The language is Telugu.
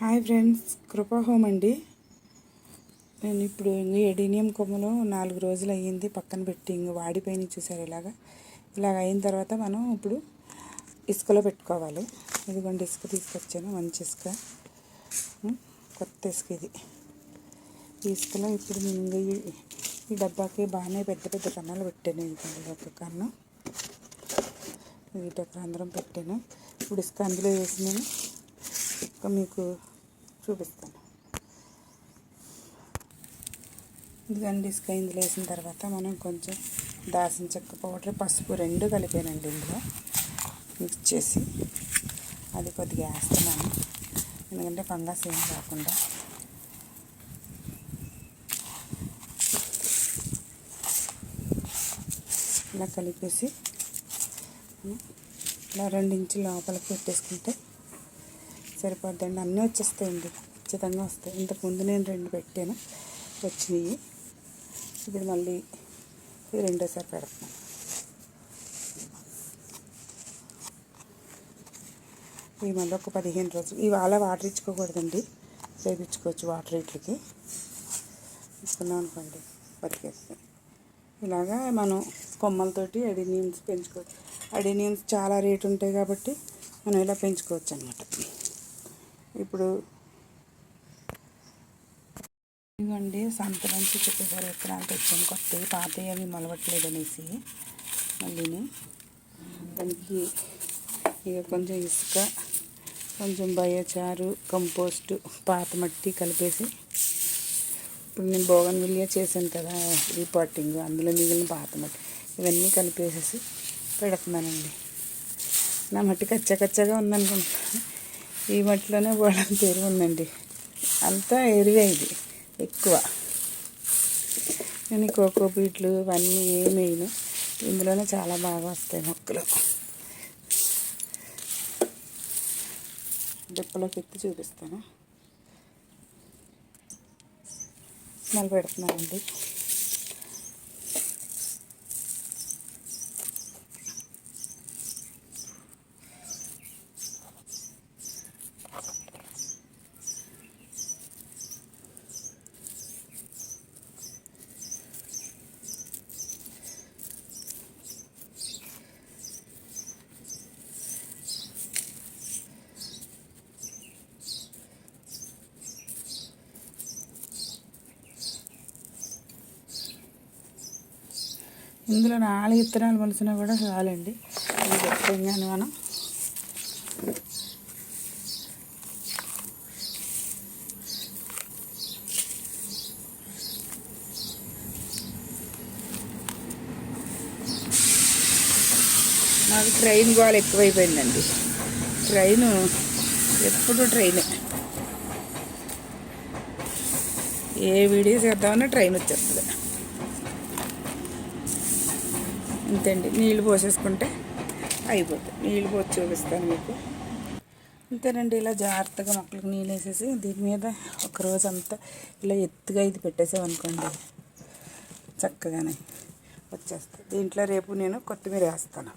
హాయ్ ఫ్రెండ్స్ కృపా హోమ్ అండి. నేను ఇప్పుడు ఇంక ఎడీనియం కొమ్మలో నాలుగు రోజులు అయ్యింది పక్కన పెట్టి ఇంక వాడిపోయిన చూసారు ఇలాగా. ఇలాగ అయిన తర్వాత మనం ఇప్పుడు ఇసుకలో పెట్టుకోవాలి. ఇదిగోండి ఇసుక తీసుకొచ్చాను మంచి ఇసుక. కొత్త ఇసుక ఇది. ఈ ఇసుకలో ఇప్పుడు నేను ఈ- డబ్బాకి బాగానే పెద్ద పెద్ద కన్నాలు పెట్టాను. ఇంకా ఒక కన్ను. వీటి అందరం పెట్టాను. ఇప్పుడు ఇసుక అందులో వేసి నేను ఇంకా మీకు చూపిస్తాను. ఇదిగండి ఇసుక ఇందులో వేసిన తర్వాత మనం కొంచెం దాసిన చెక్క పౌడర్ పసుపు రెండు కలిపానండి ఇందులో. మిక్స్ చేసి అది కొద్దిగా వేస్తున్నాను. ఎందుకంటే ఫంగస్ ఏం కాకుండా ఇలా కలిపేసి ఇలా రెండు ఇంచుల లోపలికి పెట్టేసుకుంటే సరిపోద్దండి. అన్నీ వచ్చేస్తాయండి. ఖచ్చితంగా వస్తాయి. ఇంతకుముందు నేను రెండు పెట్టాను. వచ్చినాయి. ఇప్పుడు మళ్ళీ రెండోసారి పెడుతున్నాను ఇవి మళ్ళీ ఒక పదిహేను రోజులు. ఇవాళ వాటర్ ఇచ్చుకోకూడదండి. చేపించుకోవచ్చు వాటర్ ఇట్లకి ఇస్తున్నాం అనుకోండి బతికేస్తాయి ఇలాగా మనం కొమ్మలతోటి అడినియన్స్ పెంచుకోవచ్చు. అడినియన్స్ చాలా రేటు ఉంటాయి కాబట్టి మనం ఇలా పెంచుకోవచ్చు అనమాట ఇప్పుడు ఇవ్వండి సంత నుంచి చెప్పేసారి విత్తనాలు తెచ్చాను కొత్తవి పాతవి అవి మొలవట్లేదు అనేసి మళ్ళీని దానికి ఇక కొంచెం ఇసుక కొంచెం బయోచారు కంపోస్టు పాత మట్టి కలిపేసి ఇప్పుడు నేను బోగన్ విలియా చేశాను కదా రీపాటింగ్ అందులో మిగిలిన పాత మట్టి ఇవన్నీ కలిపేసేసి పెడుతున్నానండి. నా మట్టి కచ్చా కచ్చాగా ఉందనుకుంటా ఈ మట్టిలోనే బోళం పేరు ఉందండి అంతా ఎరువే ఇది ఎక్కువ. నేను కోకో బీట్లు ఇవన్నీ ఏమి ఇందులోనే చాలా బాగా వస్తాయి మొక్కలు. డిప్పలోకి ఎత్తి చూపిస్తాను. స్మెల్ పెడుతున్నానండి ఇందులో నాలుగు విత్తనాలు మలిసినా కూడా చాలండి. ఇది మనం. నాకు ట్రైన్ గోల ఎక్కువైపోయిందండి. ట్రైన్ ఎప్పుడు ట్రైనే. ఏ వీడియో చేద్దామన్నా ట్రైన్ వచ్చేస్తుంది. అంతేండి. నీళ్ళు పోసేసుకుంటే అయిపోతుంది నీళ్ళు పోసి చూపిస్తాను మీకు. అంతేనండి ఇలా జాగ్రత్తగా మొక్కలకు నీళ్ళు వేసేసి దీని మీద ఒకరోజు అంతా ఇలా ఎత్తుగా ఇది పెట్టేసామనుకోండి చక్కగానే వచ్చేస్తాయి. దీంట్లో రేపు నేను కొత్తిమీర వేస్తాను.